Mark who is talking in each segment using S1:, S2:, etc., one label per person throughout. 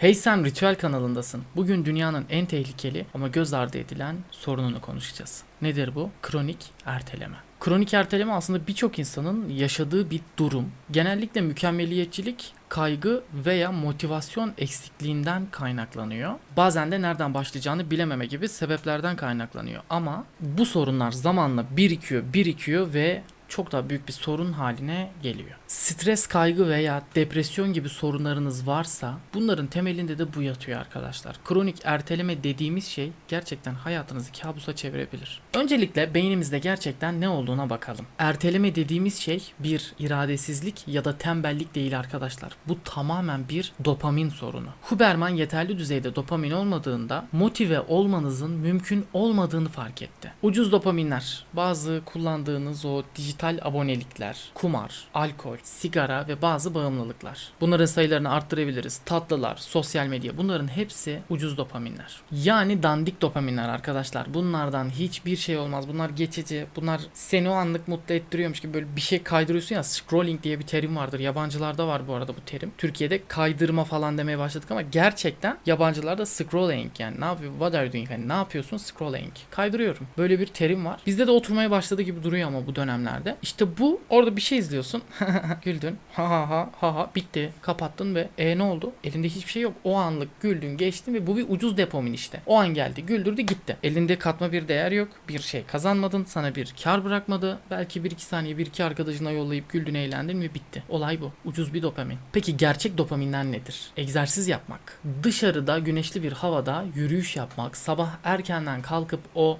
S1: Hey sen Ritüel kanalındasın. Bugün dünyanın en tehlikeli ama göz ardı edilen sorununu konuşacağız. Nedir bu? Kronik erteleme. Kronik erteleme aslında birçok insanın yaşadığı bir durum. Genellikle mükemmeliyetçilik, kaygı veya motivasyon eksikliğinden kaynaklanıyor. Bazen de nereden başlayacağını bilememe gibi sebeplerden kaynaklanıyor. Ama bu sorunlar zamanla birikiyor, birikiyor ve çok daha büyük bir sorun haline geliyor. Stres, kaygı veya depresyon gibi sorunlarınız varsa bunların temelinde de bu yatıyor arkadaşlar. Kronik erteleme dediğimiz şey gerçekten hayatınızı kabusa çevirebilir. Öncelikle beynimizde gerçekten ne olduğuna bakalım. Erteleme dediğimiz şey bir iradesizlik ya da tembellik değil arkadaşlar. Bu tamamen bir dopamin sorunu. Huberman yeterli düzeyde dopamin olmadığında motive olmanızın mümkün olmadığını fark etti. Ucuz dopaminler, bazı kullandığınız o dijital abonelikler, kumar, alkol, sigara ve bazı bağımlılıklar. Bunların sayılarını arttırabiliriz. Tatlılar, sosyal medya bunların hepsi ucuz dopaminler. Yani dandik dopaminler arkadaşlar. Bunlardan hiçbir şey olmaz. Bunlar geçici. Bunlar seni o anlık mutlu ettiriyormuş gibi böyle bir şey kaydırıyorsun ya. Scrolling diye bir terim vardır. Yabancılarda var bu arada bu terim. Türkiye'de kaydırma falan demeye başladık ama gerçekten yabancılarda scrolling yani ne yapıyor? What are you doing? Hani ne yapıyorsun? Scrolling. Kaydırıyorum. Böyle bir terim var. Bizde de oturmaya başladı gibi duruyor ama bu dönemlerde. İşte bu orada bir şey izliyorsun. Güldün. Ha ha ha ha ha bitti. Kapattın ve e ne oldu? Elinde hiçbir şey yok. O anlık güldün, geçtin ve bu bir ucuz depomin işte. O an geldi, güldürdü, gitti. Elinde katma bir değer yok. Bir şey kazanmadın. Sana bir kar bırakmadı. Belki bir iki saniye bir iki arkadaşına yollayıp güldün, eğlendin ve bitti. Olay bu. Ucuz bir dopamin. Peki gerçek dopaminler nedir? Egzersiz yapmak. Dışarıda güneşli bir havada yürüyüş yapmak. Sabah erkenden kalkıp o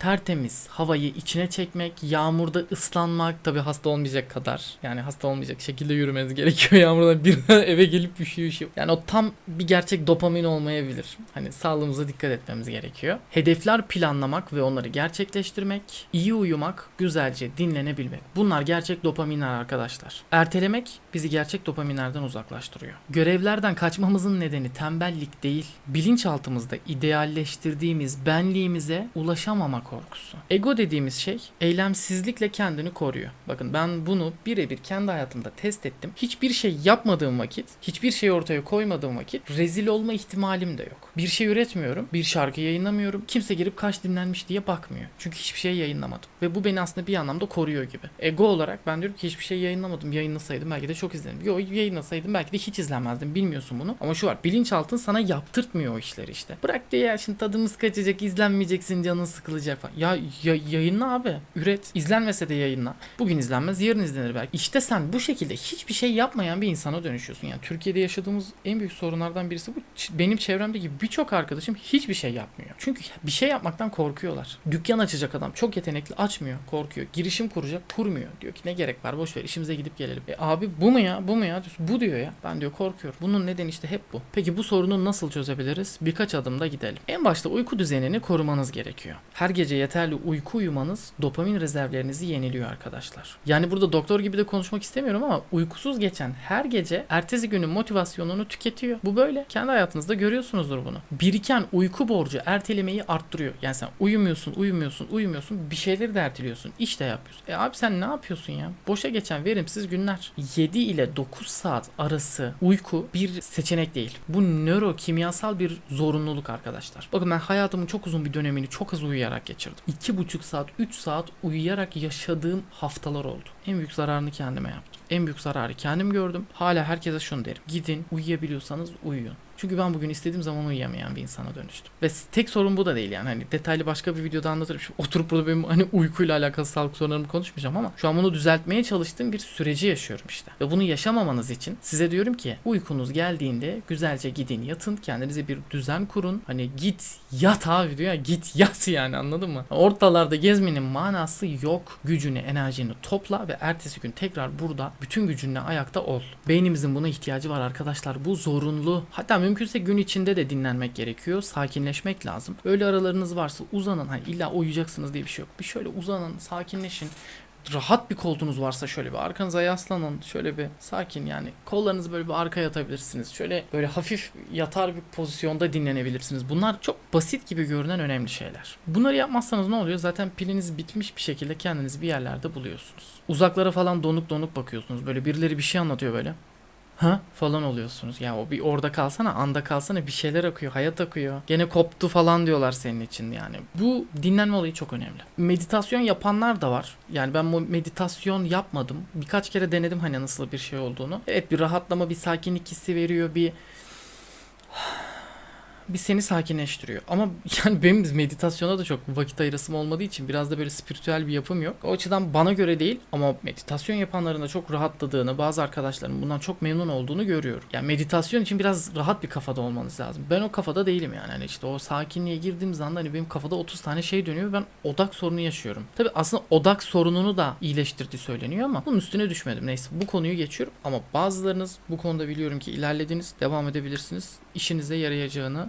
S1: tertemiz havayı içine çekmek, yağmurda ıslanmak tabi hasta olmayacak kadar yani hasta olmayacak şekilde yürümeniz gerekiyor yağmurdan bir eve gelip üşüyor üşüyor. Yani o tam bir gerçek dopamin olmayabilir. Hani sağlığımıza dikkat etmemiz gerekiyor. Hedefler planlamak ve onları gerçekleştirmek, iyi uyumak, güzelce dinlenebilmek. Bunlar gerçek dopaminler arkadaşlar. Ertelemek bizi gerçek dopaminlerden uzaklaştırıyor. Görevlerden kaçmamızın nedeni tembellik değil, bilinçaltımızda idealleştirdiğimiz benliğimize ulaşamamak korkusu. Ego dediğimiz şey eylemsizlikle kendini koruyor. Bakın ben bunu birebir kendi hayatımda test ettim. Hiçbir şey yapmadığım vakit, hiçbir şey ortaya koymadığım vakit rezil olma ihtimalim de yok. Bir şey üretmiyorum, bir şarkı yayınlamıyorum. Kimse girip kaç dinlenmiş diye bakmıyor. Çünkü hiçbir şey yayınlamadım. Ve bu beni aslında bir anlamda koruyor gibi. Ego olarak ben diyorum ki hiçbir şey yayınlamadım. Yayınlasaydım belki de çok izlenirdim. Yok yayınlasaydım belki de hiç izlenmezdim. Bilmiyorsun bunu. Ama şu var bilinçaltın sana yaptırtmıyor o işleri işte. Bırak diye ya şimdi tadımız kaçacak, izlenmeyeceksin, canın sıkılacak falan. Ya, ya yayınla abi. Üret. İzlenmese de yayınla. Bugün izlenmez, yarın izlenir belki. İşte sen bu şekilde hiçbir şey yapmayan bir insana dönüşüyorsun. Yani Türkiye'de yaşadığımız en büyük sorunlardan birisi bu. Benim çevremdeki birçok arkadaşım hiçbir şey yapmıyor. Çünkü bir şey yapmaktan korkuyorlar. Dükkan açacak adam çok yetenekli açmıyor, korkuyor. Girişim kuracak, kurmuyor. Diyor ki ne gerek var boş ver işimize gidip gelelim. E abi bu mu ya? Bu mu ya? Bu diyor ya. Ben diyor korkuyorum. Bunun nedeni işte hep bu. Peki bu sorunu nasıl çözebiliriz? Birkaç adımda gidelim. En başta uyku düzenini korumanız gerekiyor. Her gece yeterli uyku uyumanız dopamin rezervlerinizi yeniliyor arkadaşlar. Yani burada doktor gibi de konuşmak istemiyorum ama uykusuz geçen her gece ertesi günün motivasyonunu tüketiyor. Bu böyle. Kendi hayatınızda görüyorsunuzdur bunu. Biriken uyku borcu ertelemeyi arttırıyor. Yani sen uyumuyorsun, uyumuyorsun, uyumuyorsun. Bir şeyleri de erteliyorsun. İş de yapıyorsun. E abi sen ne yapıyorsun ya? Boşa geçen verimsiz günler. 7 ile 9 saat arası uyku bir seçenek değil. Bu nörokimyasal bir zorunluluk arkadaşlar. Bakın ben hayatımın çok uzun bir dönemini çok az uyuyarak geçirdim. 2,5 saat, 3 saat uyuyarak yaşadığım haftalar oldu. En büyük zararını kendime yaptım. En büyük zararı kendim gördüm. Hala herkese şunu derim. Gidin uyuyabiliyorsanız uyuyun. Çünkü ben bugün istediğim zaman uyuyamayan bir insana dönüştüm. Ve tek sorun bu da değil yani. Hani detaylı başka bir videoda anlatırım. Şimdi oturup burada benim hani uykuyla alakalı sağlık sorunlarımı konuşmayacağım ama şu an bunu düzeltmeye çalıştığım bir süreci yaşıyorum işte. Ve bunu yaşamamanız için size diyorum ki uykunuz geldiğinde güzelce gidin yatın. Kendinize bir düzen kurun. Hani git yat abi diyor ya git yat yani anladın mı? Ortalarda gezmenin manası yok. Gücünü, enerjini topla ve ertesi gün tekrar burada bütün gücünle ayakta ol. Beynimizin buna ihtiyacı var arkadaşlar. Bu zorunlu. Hatta mümkünse gün içinde de dinlenmek gerekiyor. Sakinleşmek lazım. Öyle aralarınız varsa uzanın. Hani illa uyuyacaksınız diye bir şey yok. Bir şöyle uzanın, sakinleşin. Rahat bir koltuğunuz varsa şöyle bir arkanıza yaslanın. Şöyle bir sakin yani. Kollarınızı böyle bir arkaya atabilirsiniz. Şöyle böyle hafif yatar bir pozisyonda dinlenebilirsiniz. Bunlar çok basit gibi görünen önemli şeyler. Bunları yapmazsanız ne oluyor? Zaten piliniz bitmiş bir şekilde kendinizi bir yerlerde buluyorsunuz. Uzaklara falan donuk donuk bakıyorsunuz. Böyle birileri bir şey anlatıyor böyle. Ha falan oluyorsunuz. Ya o bir orada kalsana, anda kalsana bir şeyler akıyor, hayat akıyor. Gene koptu falan diyorlar senin için yani. Bu dinlenme olayı çok önemli. Meditasyon yapanlar da var. Yani ben bu meditasyon yapmadım. Birkaç kere denedim hani nasıl bir şey olduğunu. Evet bir rahatlama, bir sakinlik hissi veriyor, bir bir seni sakinleştiriyor. Ama yani benim meditasyona da çok vakit ayırasım olmadığı için biraz da böyle spiritüel bir yapım yok. O açıdan bana göre değil ama meditasyon yapanların da çok rahatladığını, bazı arkadaşlarım bundan çok memnun olduğunu görüyorum. Yani meditasyon için biraz rahat bir kafada olmanız lazım. Ben o kafada değilim yani. Hani işte o sakinliğe girdiğim zaman hani benim kafada 30 tane şey dönüyor. Ben odak sorunu yaşıyorum. Tabi aslında odak sorununu da iyileştirdiği söyleniyor ama bunun üstüne düşmedim. Neyse bu konuyu geçiyorum ama bazılarınız bu konuda biliyorum ki ilerlediniz, devam edebilirsiniz. İşinize yarayacağını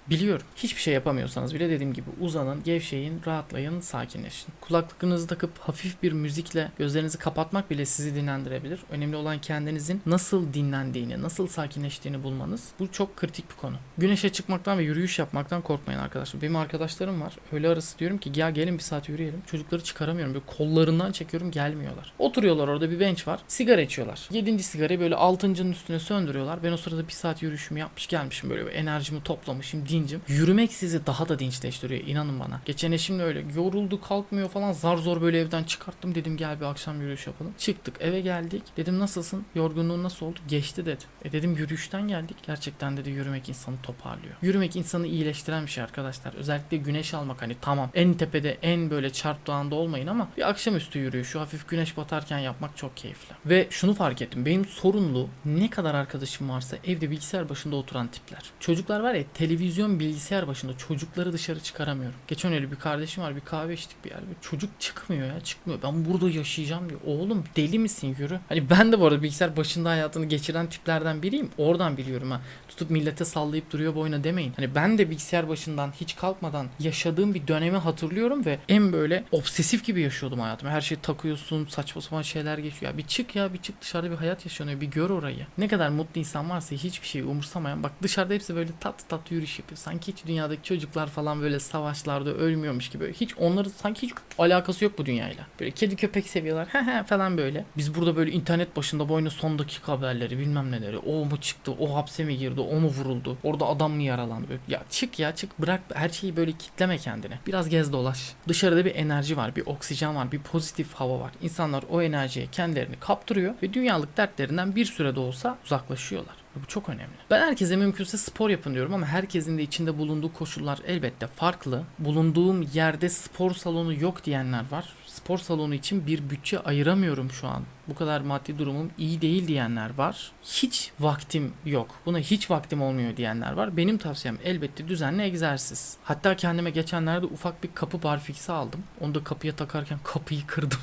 S1: Biliyorum. Hiçbir şey yapamıyorsanız bile dediğim gibi uzanın, gevşeyin, rahatlayın, sakinleşin. Kulaklıklarınızı takıp hafif bir müzikle gözlerinizi kapatmak bile sizi dinlendirebilir. Önemli olan kendinizin nasıl dinlendiğini, nasıl sakinleştiğini bulmanız. Bu çok kritik bir konu. Güneşe çıkmaktan ve yürüyüş yapmaktan korkmayın arkadaşlar. Benim arkadaşlarım var. Öyle arası diyorum ki ya gelin bir saat yürüyelim. Çocukları çıkaramıyorum. Böyle kollarından çekiyorum gelmiyorlar. Oturuyorlar orada bir bench var. Sigara içiyorlar. Yedinci sigarayı böyle altıncının üstüne söndürüyorlar. Ben o sırada bir saat yürüyüşümü yapmış gelmişim. Böyle bir enerjimi toplamışım dincim. Yürümek sizi daha da dinçleştiriyor inanın bana. Geçen eşimle öyle yoruldu kalkmıyor falan zar zor böyle evden çıkarttım dedim gel bir akşam yürüyüş yapalım. Çıktık eve geldik dedim nasılsın yorgunluğun nasıl oldu geçti dedi. E dedim yürüyüşten geldik gerçekten dedi yürümek insanı toparlıyor. Yürümek insanı iyileştiren bir şey arkadaşlar. Özellikle güneş almak hani tamam en tepede en böyle çarptığında olmayın ama bir akşamüstü yürüyüşü hafif güneş batarken yapmak çok keyifli. Ve şunu fark ettim benim sorunlu ne kadar arkadaşım varsa evde bilgisayar başında oturan tipler. Çocuklar var ya televizyon bilgisayar başında çocukları dışarı çıkaramıyorum. Geçen öyle bir kardeşim var bir kahve içtik bir yerde. Çocuk çıkmıyor ya çıkmıyor. Ben burada yaşayacağım diyor. Oğlum deli misin yürü. Hani ben de bu arada bilgisayar başında hayatını geçiren tiplerden biriyim. Oradan biliyorum ha. Tutup millete sallayıp duruyor boyuna demeyin. Hani ben de bilgisayar başından hiç kalkmadan yaşadığım bir dönemi hatırlıyorum ve en böyle obsesif gibi yaşıyordum hayatımı. Her şeyi takıyorsun saçma sapan şeyler geçiyor. Ya bir çık ya bir çık dışarıda bir hayat yaşanıyor. Bir gör orayı. Ne kadar mutlu insan varsa hiçbir şeyi umursamayan. Bak dışarıda hepsi böyle tat tat yürüyüş yapıyor. Sanki hiç dünyadaki çocuklar falan böyle savaşlarda ölmüyormuş gibi. Hiç onları sanki hiç alakası yok bu dünyayla. Böyle kedi köpek seviyorlar falan böyle. Biz burada böyle internet başında boyuna son dakika haberleri bilmem neleri. O mu çıktı o hapse mi girdi o mu vuruldu orada adam mı yaralandı. Böyle, ya çık ya çık bırak her şeyi böyle kitleme kendine. Biraz gez dolaş. Dışarıda bir enerji var bir oksijen var bir pozitif hava var. İnsanlar o enerjiye kendilerini kaptırıyor ve dünyalık dertlerinden bir sürede olsa uzaklaşıyorlar. Bu çok önemli. Ben herkese mümkünse spor yapın diyorum ama herkesin de içinde bulunduğu koşullar elbette farklı. Bulunduğum yerde spor salonu yok diyenler var. Spor salonu için bir bütçe ayıramıyorum şu an. Bu kadar maddi durumum iyi değil diyenler var. Hiç vaktim yok. Buna hiç vaktim olmuyor diyenler var. Benim tavsiyem elbette düzenli egzersiz. Hatta kendime geçenlerde ufak bir kapı barfiksi aldım. Onu da kapıya takarken kapıyı kırdım.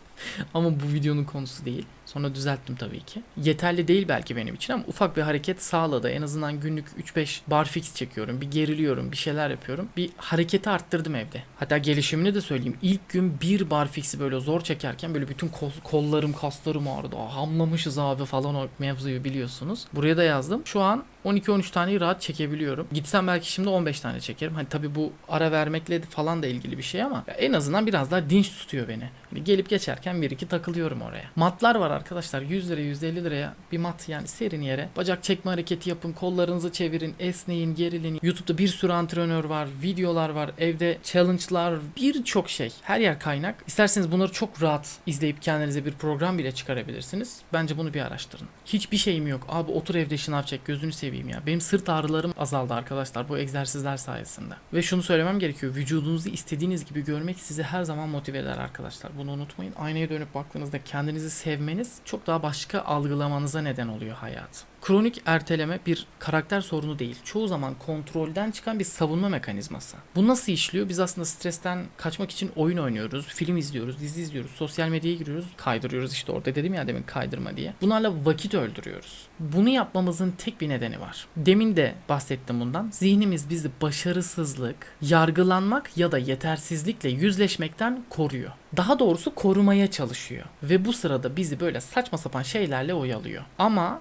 S1: Ama bu videonun konusu değil. Sonra düzelttim tabii ki. Yeterli değil belki benim için ama ufak bir hareket sağladı. En azından günlük 3-5 barfix çekiyorum. Bir geriliyorum, bir şeyler yapıyorum. Bir hareketi arttırdım evde. Hatta gelişimini de söyleyeyim. İlk gün bir barfix'i böyle zor çekerken böyle bütün kol, kollarım, kaslarım ağrıdı. Aa, hamlamışız abi falan o mevzuyu biliyorsunuz. Buraya da yazdım. Şu an 12-13 taneyi rahat çekebiliyorum. Gitsem belki şimdi 15 tane çekerim. Hani tabii bu ara vermekle falan da ilgili bir şey ama en azından biraz daha dinç tutuyor beni. Hani gelip geçerken bir iki takılıyorum oraya. Matlar var arkadaşlar 100 liraya 150 liraya bir mat yani serin yere. Bacak çekme hareketi yapın, kollarınızı çevirin, esneyin, gerilin. YouTube'da bir sürü antrenör var, videolar var, evde challenge'lar, birçok şey. Her yer kaynak. İsterseniz bunları çok rahat izleyip kendinize bir program bile çıkarabilirsiniz. Bence bunu bir araştırın. Hiçbir şeyim yok. Abi otur evde şınav çek gözünü seveyim ya. Benim sırt ağrılarım azaldı arkadaşlar bu egzersizler sayesinde. Ve şunu söylemem gerekiyor. Vücudunuzu istediğiniz gibi görmek sizi her zaman motive eder arkadaşlar. Bunu unutmayın. Aynaya dönüp baktığınızda kendinizi sevmeniz çok daha başka algılamanıza neden oluyor hayat. Kronik erteleme bir karakter sorunu değil. Çoğu zaman kontrolden çıkan bir savunma mekanizması. Bu nasıl işliyor? Biz aslında stresten kaçmak için oyun oynuyoruz, film izliyoruz, dizi izliyoruz, sosyal medyaya giriyoruz, kaydırıyoruz işte orada dedim ya demin kaydırma diye. Bunlarla vakit öldürüyoruz. Bunu yapmamızın tek bir nedeni var. Demin de bahsettim bundan. Zihnimiz bizi başarısızlık, yargılanmak ya da yetersizlikle yüzleşmekten koruyor. Daha doğrusu korumaya çalışıyor. Ve bu sırada bizi böyle saçma sapan şeylerle oyalıyor. Ama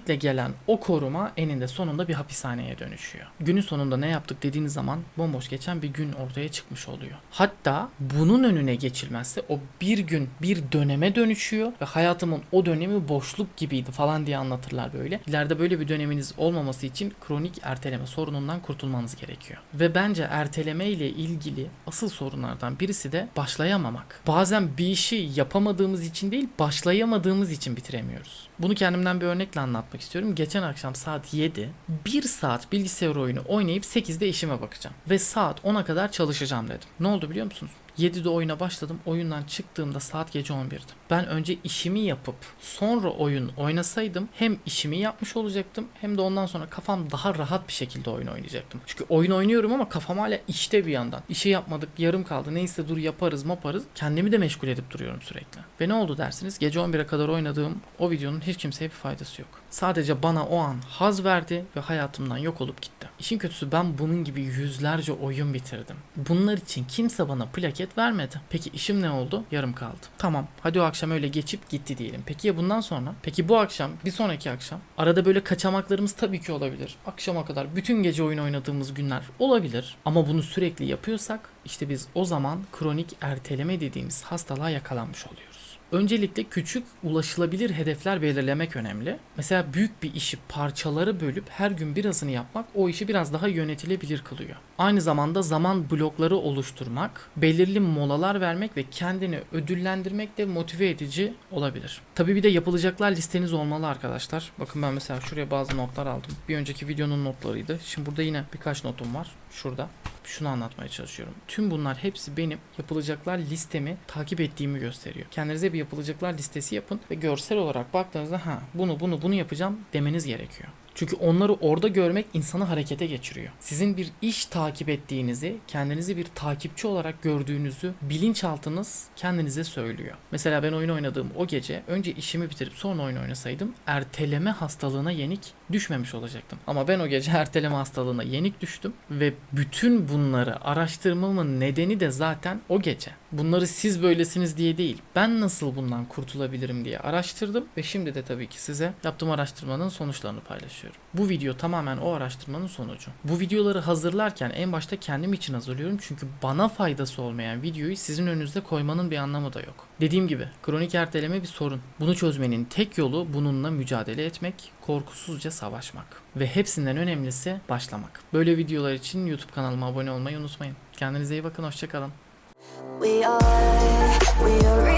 S1: eylemsizlikle gelen o koruma eninde sonunda bir hapishaneye dönüşüyor. Günün sonunda ne yaptık dediğiniz zaman bomboş geçen bir gün ortaya çıkmış oluyor. Hatta bunun önüne geçilmezse o bir gün bir döneme dönüşüyor ve hayatımın o dönemi boşluk gibiydi falan diye anlatırlar böyle. İleride böyle bir döneminiz olmaması için kronik erteleme sorunundan kurtulmanız gerekiyor. Ve bence erteleme ile ilgili asıl sorunlardan birisi de başlayamamak. Bazen bir işi yapamadığımız için değil, başlayamadığımız için bitiremiyoruz. Bunu kendimden bir örnekle anlatmak istiyorum. Geçen akşam saat 7, 1 saat bilgisayar oyunu oynayıp 8'de işime bakacağım. Ve saat 10'a kadar çalışacağım dedim. Ne oldu biliyor musunuz? 7'de oyuna başladım. Oyundan çıktığımda saat gece 11'di. Ben önce işimi yapıp sonra oyun oynasaydım hem işimi yapmış olacaktım hem de ondan sonra kafam daha rahat bir şekilde oyun oynayacaktım. Çünkü oyun oynuyorum ama kafam hala işte bir yandan. İşi yapmadık, yarım kaldı. Neyse dur yaparız, maparız. Kendimi de meşgul edip duruyorum sürekli. Ve ne oldu dersiniz? Gece 11'e kadar oynadığım o videonun hiç kimseye bir faydası yok. Sadece bana o an haz verdi ve hayatımdan yok olup gitti. İşin kötüsü ben bunun gibi yüzlerce oyun bitirdim. Bunlar için kimse bana plaket vermedi. Peki işim ne oldu? Yarım kaldı. Tamam hadi o akşam öyle geçip gitti diyelim. Peki ya bundan sonra? Peki bu akşam, bir sonraki akşam? Arada böyle kaçamaklarımız tabii ki olabilir. Akşama kadar bütün gece oyun oynadığımız günler olabilir. Ama bunu sürekli yapıyorsak işte biz o zaman kronik erteleme dediğimiz hastalığa yakalanmış oluyoruz. Öncelikle küçük ulaşılabilir hedefler belirlemek önemli. Mesela büyük bir işi parçaları bölüp her gün birazını yapmak o işi biraz daha yönetilebilir kılıyor. Aynı zamanda zaman blokları oluşturmak, belirli molalar vermek ve kendini ödüllendirmek de motive edici olabilir. Tabii bir de yapılacaklar listeniz olmalı arkadaşlar. Bakın ben mesela şuraya bazı notlar aldım. Bir önceki videonun notlarıydı. Şimdi burada yine birkaç notum var. Şurada. Şunu anlatmaya çalışıyorum. Tüm bunlar hepsi benim yapılacaklar listemi takip ettiğimi gösteriyor. Kendinize bir yapılacaklar listesi yapın ve görsel olarak baktığınızda ha bunu bunu bunu yapacağım demeniz gerekiyor. Çünkü onları orada görmek insanı harekete geçiriyor. Sizin bir iş takip ettiğinizi, kendinizi bir takipçi olarak gördüğünüzü bilinçaltınız kendinize söylüyor. Mesela ben oyun oynadığım o gece önce işimi bitirip sonra oyun oynasaydım erteleme hastalığına yenik düşmemiş olacaktım. Ama ben o gece erteleme hastalığına yenik düştüm ve bütün bunları araştırmamın nedeni de zaten o gece. Bunları siz böylesiniz diye değil. Ben nasıl bundan kurtulabilirim diye araştırdım ve şimdi de tabii ki size yaptığım araştırmanın sonuçlarını paylaşıyorum. Bu video tamamen o araştırmanın sonucu. Bu videoları hazırlarken en başta kendim için hazırlıyorum çünkü bana faydası olmayan videoyu sizin önünüzde koymanın bir anlamı da yok. Dediğim gibi kronik erteleme bir sorun. Bunu çözmenin tek yolu bununla mücadele etmek, korkusuzca savaşmak ve hepsinden önemlisi başlamak. Böyle videolar için YouTube kanalıma abone olmayı unutmayın. Kendinize iyi bakın, hoşçakalın.
S2: We are, we are.